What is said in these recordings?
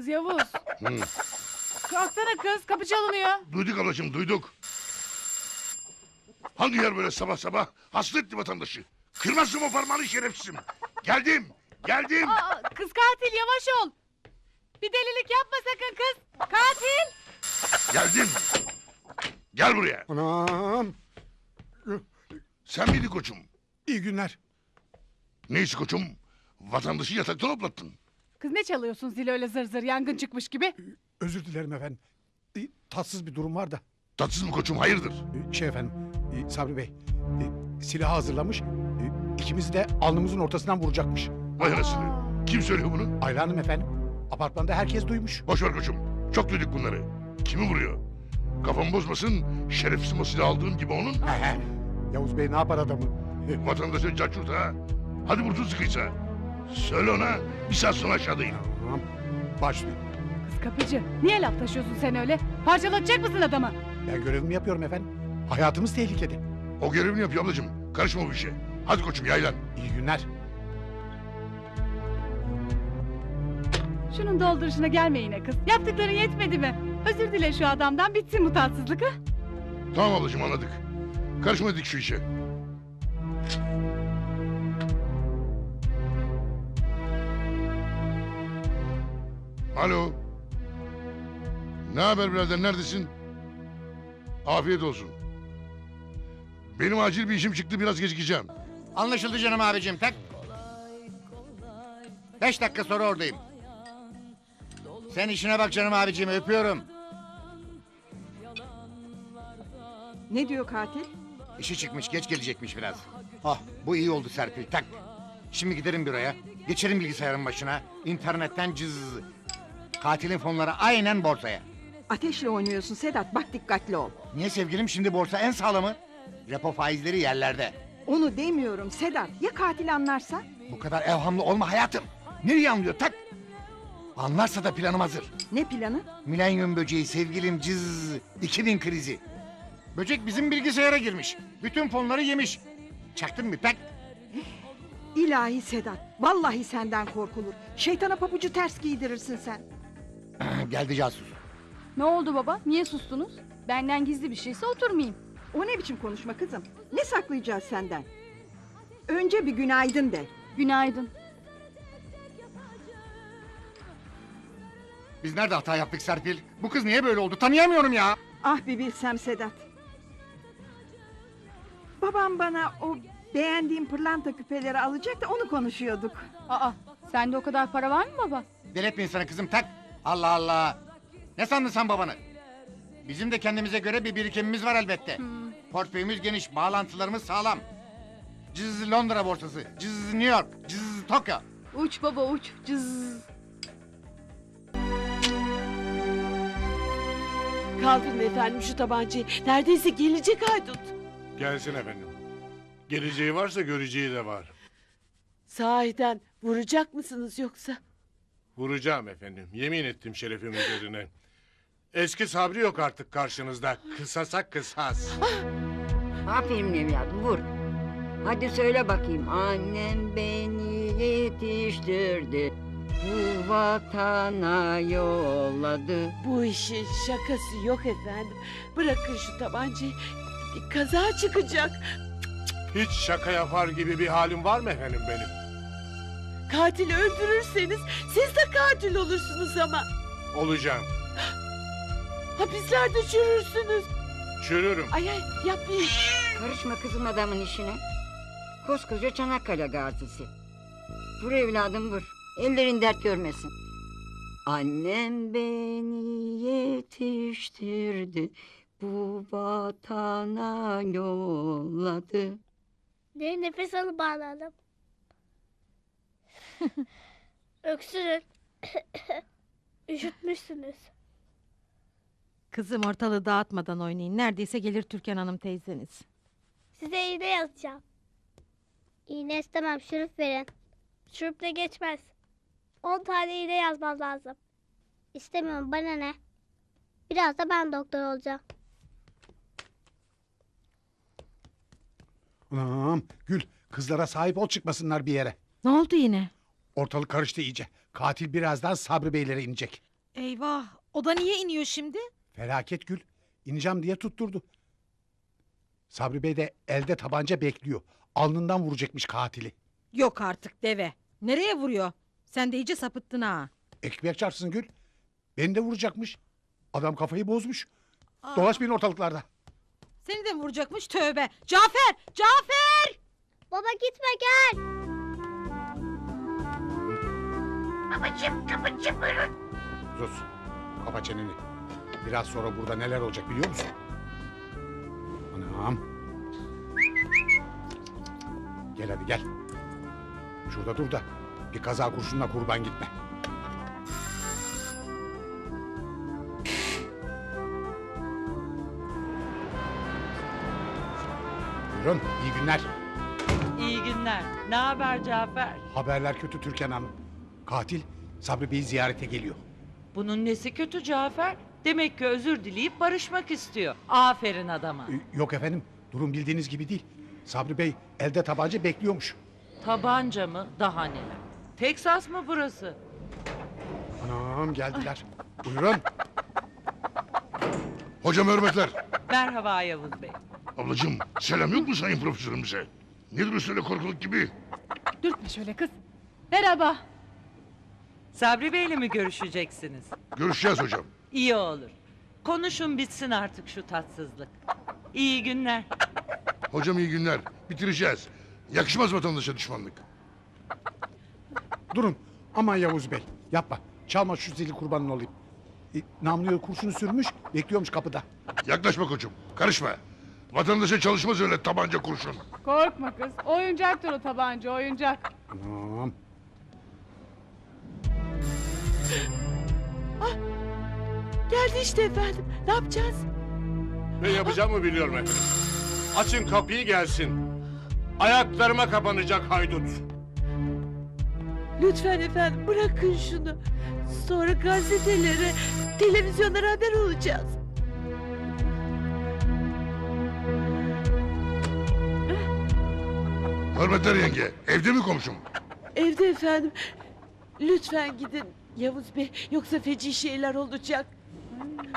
Kız Yavuz. Hı. Kalksana kız kapı çalınıyor. Duyduk ablacığım duyduk. Hangi yer böyle sabah sabah hasta etti vatandaşı. Kırmazsın o parmağını şerefsizim. Geldim geldim. Aa, kız katil yavaş ol. Bir delilik yapma sakın kız. Katil. Geldim. Gel buraya. Anam. Sen miydin koçum? İyi günler. Neyse koçum? Vatandaşı yataktan hoplattın. Kız ne çalıyorsun zil öyle zır zır yangın çıkmış gibi. Özür dilerim efendim. E, Tatsız bir durum var da. Tatsız mı koçum hayırdır? E, Şey efendim, e, Sabri Bey. e, Silahı hazırlamış. E, İkimizi de alnımızın ortasından vuracakmış. Vay anasını. Kim söylüyor bunu? Ayla Hanım efendim. Apartmanda herkes duymuş. Boş ver koçum. Çok duyduk bunları. Kimi vuruyor? Kafamı bozmasın. Şerefsiz o silah aldığım gibi onun. He he. Yavuz Bey ne yapar adamı? Vatandaşın cacurt ha. Hadi vursun sıkıysa. Söyle ona bir saat sonra aşağıdayım. Tamam. Başlayın. Kız kapıcı niye laf taşıyorsun sen öyle? Parçalatacak mısın adamı? Ben görevimi yapıyorum efendim. Hayatımız tehlikede. O görevini yapıyor ablacığım. Karışma bu işe. Hadi koçum yaylan. İyi günler. Şunun dolduruşuna gelme yine kız. Yaptıkların yetmedi mi? Özür dile şu adamdan bitsin bu tatsızlık ha. Tamam ablacığım anladık. Karışma dedik şu işe. Alo. Ne haber birader neredesin? Afiyet olsun. Benim acil bir işim çıktı biraz gecikeceğim. Anlaşıldı canım abicim tak. Beş dakika sonra oradayım. Sen işine bak canım abicim öpüyorum. Ne diyor katil? İşi çıkmış geç gelecekmiş biraz. Ah bu iyi oldu Serpil tak. Şimdi giderim büroya. Geçerim bilgisayarın başına. İnternetten cız. Katilin fonları aynen borsaya. Ateşle oynuyorsun Sedat bak dikkatli ol. Niye sevgilim şimdi borsa en sağlamı? Repo faizleri yerlerde. Onu demiyorum Sedat ya katil anlarsa? Bu kadar evhamlı olma hayatım. Nereye anlıyor tak. Anlarsa da planım hazır. Ne planı? Milenyum böceği sevgilim cız 2000 krizi. Böcek bizim bilgisayara girmiş. Bütün fonları yemiş. Çaktın mı tak? İlahi Sedat vallahi senden korkulur. Şeytana pabucu ters giydirirsin sen. Geldi casus. Ne oldu baba? Niye sustunuz? Benden gizli bir şeyse oturmayayım. O ne biçim konuşma kızım? Ne saklayacağız senden? Önce bir günaydın de. Günaydın. Biz nerede hata yaptık Serpil? Bu kız niye böyle oldu? Tanıyamıyorum ya. Ah bir bilsem Sedat. Babam bana o beğendiğim pırlanta küpeleri alacak da onu konuşuyorduk. Aa, sende o kadar para var mı baba? Deletme insanı kızım tak. Allah Allah. Ne sandın sen babanı? Bizim de kendimize göre bir birikimimiz var elbette. Portföyümüz geniş, bağlantılarımız sağlam. Cız Londra borsası, cız New York, cız Tokyo. Uç baba uç. Cız. Kaldırın efendim şu tabancayı. Neredeyse gelecek haydut. Gelsin efendim. Geleceği varsa göreceği de var. Sahiden vuracak mısınız yoksa? Vuracağım efendim. Yemin ettim şerefim üzerine. Eski Sabri yok artık karşınızda. Kısasa kısas. Aferin evladım vur. Hadi söyle bakayım. Annem beni yetiştirdi. Bu vatana yolladı. Bu işin şakası yok efendim. Bırakın şu tabancayı. Bir kaza çıkacak. Hiç şaka yapar gibi bir halim var mı efendim benim? Katili öldürürseniz siz de katil olursunuz ama. Olacağım. Hapislerde çürürsünüz. Çürürüm. Ay ay yapmayın. Karışma kızım adamın işine. Koskoca Çanakkale gazisi. Vur evladım vur. Ellerin dert görmesin. Annem beni yetiştirdi. Bu vatana yolladı. Derin nefes alıp bağladım. Öksürün. Üşütmüşsünüz. Kızım ortalığı dağıtmadan oynayın. Neredeyse gelir Türkan Hanım teyzeniz. Size iğne yazacağım. İğne istemem şurup verin. Şurupla geçmez. 10 tane iğne yazmam lazım. İstemiyorum bana ne? Biraz da ben doktor olacağım. Anam Gül kızlara sahip ol çıkmasınlar bir yere. Ne oldu yine? Ortalık karıştı iyice. Katil birazdan Sabri Beylere inecek. Eyvah. O da niye iniyor şimdi? Felaket Gül. İneceğim diye tutturdu. Sabri Bey de elde tabanca bekliyor. Alnından vuracakmış katili. Yok artık deve. Nereye vuruyor? Sen de iyice sapıttın ha. Ekmek çarpsın Gül. Beni de vuracakmış. Adam kafayı bozmuş. Aa, Dolaşmayın ortalıklarda. Seni de mi vuracakmış tövbe. Cafer! Cafer! Baba gitme gel. Sus. Kapa çeneni. Biraz sonra burada neler olacak biliyor musun? Anam. Gel hadi gel. Şurada dur da bir kaza kurşunla kurban gitme. Buyurun iyi günler. İyi günler. Ne haber Cafer? Haberler kötü Türkan Hanım. Katil Sabri Bey'i ziyarete geliyor. Bunun nesi kötü Cafer? Demek ki özür dileyip barışmak istiyor. Aferin adama. Ee, Yok efendim durum bildiğiniz gibi değil. Sabri Bey elde tabanca bekliyormuş. Tabanca mı? Daha neler? Teksas mı burası? Anam geldiler. Buyurun. Hocam hürmetler. Merhaba Yavuz Bey. Ablacığım selam yok mu sayın profesörümüze? Nedir öyle korkuluk gibi? Dürtme şöyle kız. Merhaba. Sabri Bey'le mi görüşeceksiniz? Görüşeceğiz hocam. İyi olur. Konuşun bitsin artık şu tatsızlık. İyi günler. Hocam iyi günler. Bitireceğiz. Yakışmaz vatandaşa düşmanlık. Durun. Aman Yavuz Bey yapma. Çalma şu zili kurbanın olayım. E, namluya kurşunu sürmüş bekliyormuş kapıda. Yaklaşma koçum. Karışma. Vatandaşa çalışmaz öyle tabanca kurşun. Korkma kız. Oyuncaktır o tabanca oyuncak. Anam. Geldi işte efendim. Ne yapacağız? Ne yapacağımı biliyorum efendim. Açın kapıyı gelsin. Ayaklarıma kapanacak haydut. Lütfen efendim bırakın şunu. Sonra gazetelere, televizyonlara haber olacağız. Hürmetler yenge. Evde mi komşum? Evde efendim. Lütfen gidin Yavuz Bey. Yoksa feci şeyler olacak.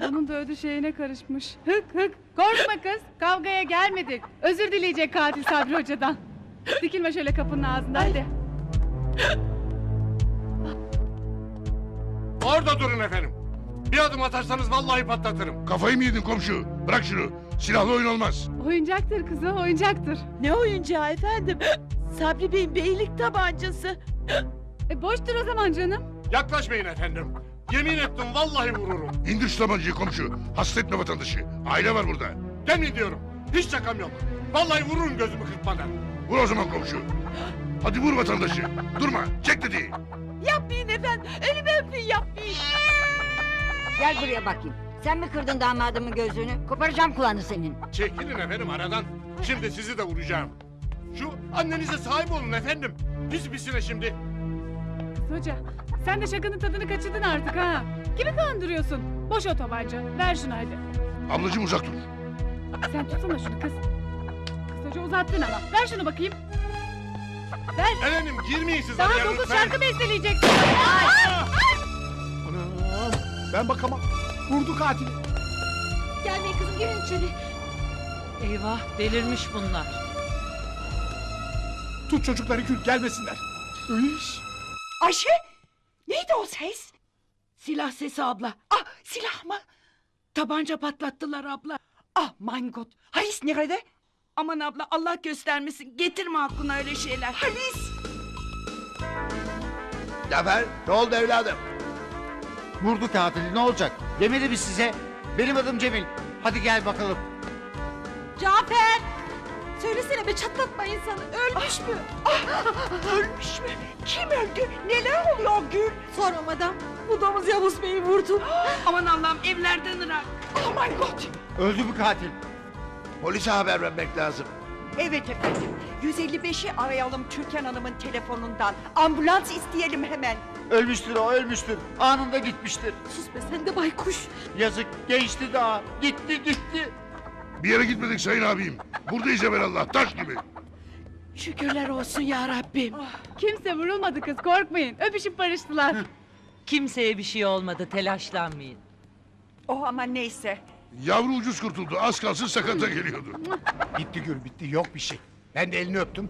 Bunun da ödü şeyine karışmış. Hık hık. Korkma kız. Kavgaya gelmedik. Özür dileyecek katil Sabri Hoca'dan. Dikilme şöyle kapının ağzında hadi. Orada durun efendim. Bir adım atarsanız vallahi patlatırım. Kafayı mı yedin komşu? Bırak şunu. Silahlı oyun olmaz. Oyuncaktır kızı oyuncaktır. Ne oyuncağı efendim? Sabri Bey'in beylik tabancası. E boştur o zaman canım. Yaklaşmayın efendim. Yemin ettim vallahi vururum. İndir şu tabancayı komşu. Hasta etme vatandaşı. Aile var burada. Demin diyorum. Hiç şakam yok. Vallahi vururum gözümü kırpmadan. Vur o zaman komşu. Hadi vur vatandaşı. Durma. Çek dediği. Yapmayın efendim. Elimi öpün yapmayın. Gel buraya bakayım. Sen mi kırdın damadımın gözünü? Koparacağım kulağını senin. Çekilin efendim aradan. Şimdi sizi de vuracağım. Şu annenize sahip olun efendim. Pis pisine şimdi. Kız hoca sen de şakanın tadını kaçırdın artık ha. Kimi kandırıyorsun? Boş o tabanca. Ver şunu hadi. Ablacığım uzak dur. Sen tutsana şunu kız. Hoca uzattın ama. Ver şunu bakayım. Ver. Efendim girmeyin siz Daha araya dokuz lütfen. şarkı besteleyeceksin. Anam. Ben bakamam. Vurdu katili. Gelmeyin kızım girin içeri. Eyvah delirmiş bunlar. Tut çocukları Gül gelmesinler. Üş. Ayşe! Neydi o ses? Silah sesi abla. Ah silah mı? Tabanca patlattılar abla. Ah mein Gott. Halis nerede? Aman abla Allah göstermesin. Getirme aklına öyle şeyler. Halis! Cafer ne oldu evladım? Vurdu katili ne olacak? Demedi mi size? Benim adım Cemil. Hadi gel bakalım. Cafer! Söylesene be çatlatma insanı. Ölmüş mü? Ölmüş mü? Kim öldü? Neler oluyor Gül? Sorma madam. Bu domuz Yavuz Bey'i vurdu. Aman Allah'ım evlerden ırak. Oh my God. Öldü mü katil? Polise haber vermek lazım. Evet efendim. 155'i arayalım Türkan Hanım'ın telefonundan. Ambulans isteyelim hemen. Ölmüştür o ölmüştür. Anında gitmiştir. Sus be sen de baykuş. Yazık gençti daha. Gitti gitti. Bir yere gitmedik sayın abim. Buradayız evvelallah. Taş gibi. Şükürler olsun ya Rabbim. Kimse vurulmadı kız korkmayın. Öpüşüp barıştılar. Kimseye bir şey olmadı telaşlanmayın. Oh ama neyse. Yavru ucuz kurtuldu. Az kalsın sakata geliyordu. Bitti Gül bitti yok bir şey. Ben de elini öptüm.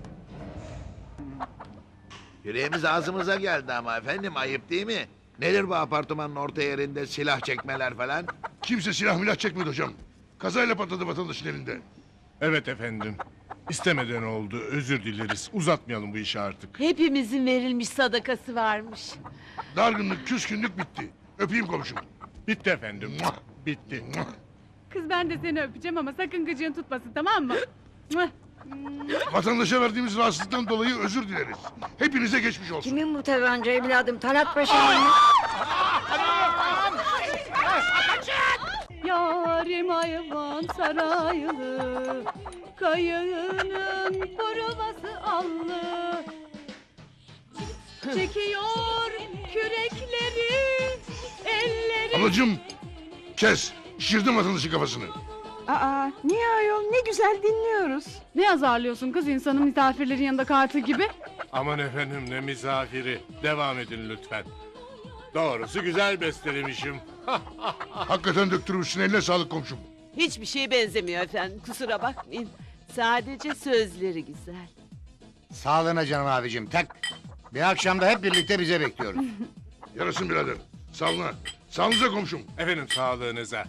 Yüreğimiz ağzımıza geldi ama efendim ayıp değil mi? Nedir bu apartmanın orta yerinde silah çekmeler falan? Kimse silah milah çekmedi hocam. Kazayla patladı vatandaşın elinde. Evet efendim. İstemeden oldu. Özür dileriz. Uzatmayalım bu işi artık. Hepimizin verilmiş sadakası varmış. Dargınlık, küskünlük bitti. Öpeyim komşum. Bitti efendim. Muah. Bitti. Muah. Kız ben de seni öpeceğim ama sakın gıcığın tutmasın tamam mı? Mwah. Vatandaşa verdiğimiz rahatsızlıktan dolayı özür dileriz. Hepinize geçmiş olsun. Kimin bu tabanca evladım? Talat Paşa'nın mı? Yarim hayvan saraylı Kayığının provası allı Çekiyor kürekleri Elleri Ablacığım kes. Şişirdim vatandaşın kafasını. Aa niye ayol ne güzel dinliyoruz. Ne azarlıyorsun kız insanın misafirlerin yanında katil gibi Aman efendim ne misafiri. Devam edin lütfen. Doğrusu güzel bestelemişim. Hakikaten döktürmüşsün eline sağlık komşum. Hiçbir şeye benzemiyor efendim kusura bakmayın. Sadece sözleri güzel. Sağlığına canım abicim tak. Bir akşam da hep birlikte bize bekliyoruz. Yarasın birader. Sağlığına. Sağlığınıza komşum. Efendim sağlığınıza.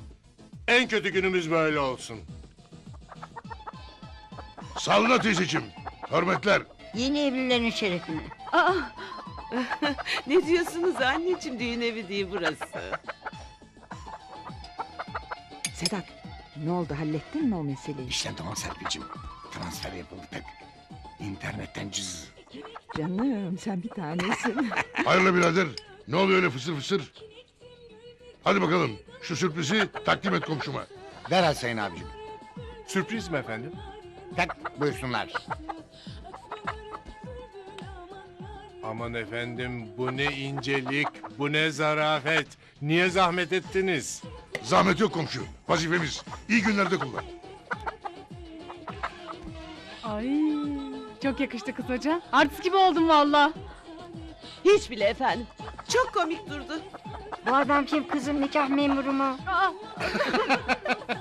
En kötü günümüz böyle olsun. Sağlığına teyzeciğim. Hürmetler. Yeni evlilerin şerefine. Aa, Ne diyorsunuz anneciğim düğün evi değil burası. Sedat ne oldu hallettin mi o meseleyi? İşte tamam Serpil'cim. Transfer yapıldı tak. İnternetten cız. Canım sen bir tanesin. Hayırlı birader. Ne oluyor öyle fısır fısır? Hadi bakalım. Şu sürprizi takdim et komşuma. Derhal sayın abicim. Sürpriz mi efendim? Tak buyursunlar. Aman efendim bu ne incelik, bu ne zarafet. Niye zahmet ettiniz? Zahmet yok komşu. Vazifemiz. İyi günlerde kullan. Ay çok yakıştı kız hoca Artist gibi oldum valla Hiç bile efendim. Çok komik durdu. Bu adam kim kızım nikah memuru mu? Aa,